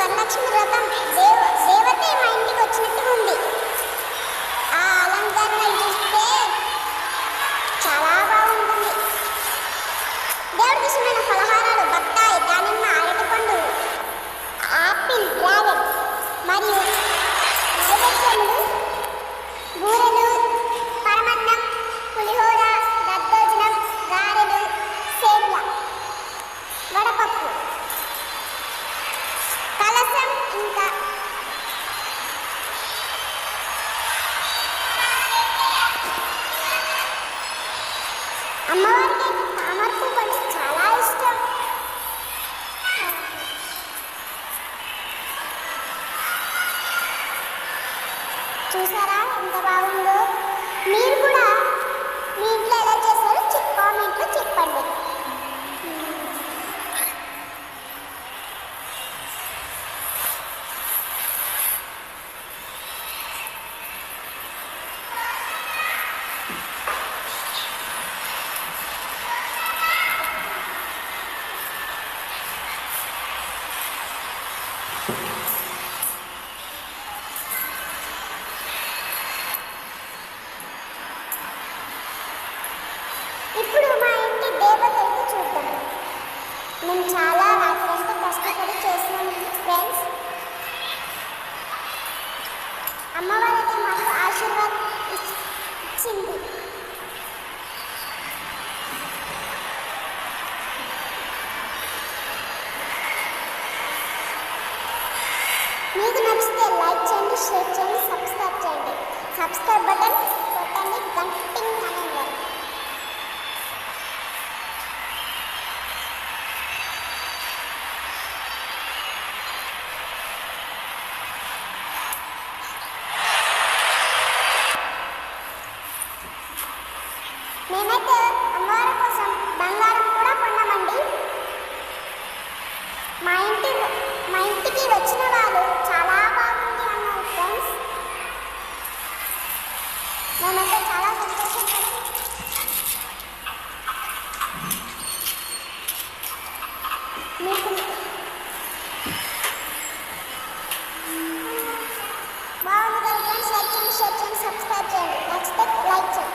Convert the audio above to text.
వరలక్ష్మి వ్రతం. దేవ దేవతే మా ఇంటికి వచ్చినట్టుగా ఉంది. ఆ అలంకరణ చూస్తే చాలా బాగుంటుంది. దేవుడికి ఇష్టమైన ఫలహారాలు బత్తాయి దానిమ్మ అరటిపండు ఆపిల్ డ్రాగన్ మరియు అమ్మవారికి తామర పువ్వు అంటే చాలా ఇష్టం. చూసారా ఎంత బాగుందో? మీరు కూడా మీ ఇంట్లో ఎలా చేస్తారో ఇప్పుడు మా ఇంటి దేవతలకు చూద్దాం. మేము చాలా రాత్రంతా కష్టపడి చేసినాం ఫ్రెండ్స్ అమ్మవారైతే మాకు ఆశీర్వాదం ఇచ్చింది. మీకు నచ్చితే లైక్ చేయండి షేర్ చేయండి సబ్స్క్రైబ్ చేయండి. సబ్స్క్రైబ్ బటన్ కొట్టండి గంటింగ్ అనే నేనైతే అమ్మవారి కోసం బంగారం కూడా కొన్నామండి. మా ఇంటి మా ఇంటికి వచ్చిన వాళ్ళు నేనైతే చాలా సంతోషంగా మీకు బాగుంది ఫ్రెండ్స్ లైక్ చేయండి షేర్ చేయండి సబ్స్క్రైబ్ చేయండి. నచ్చితే లైక్ చేయండి.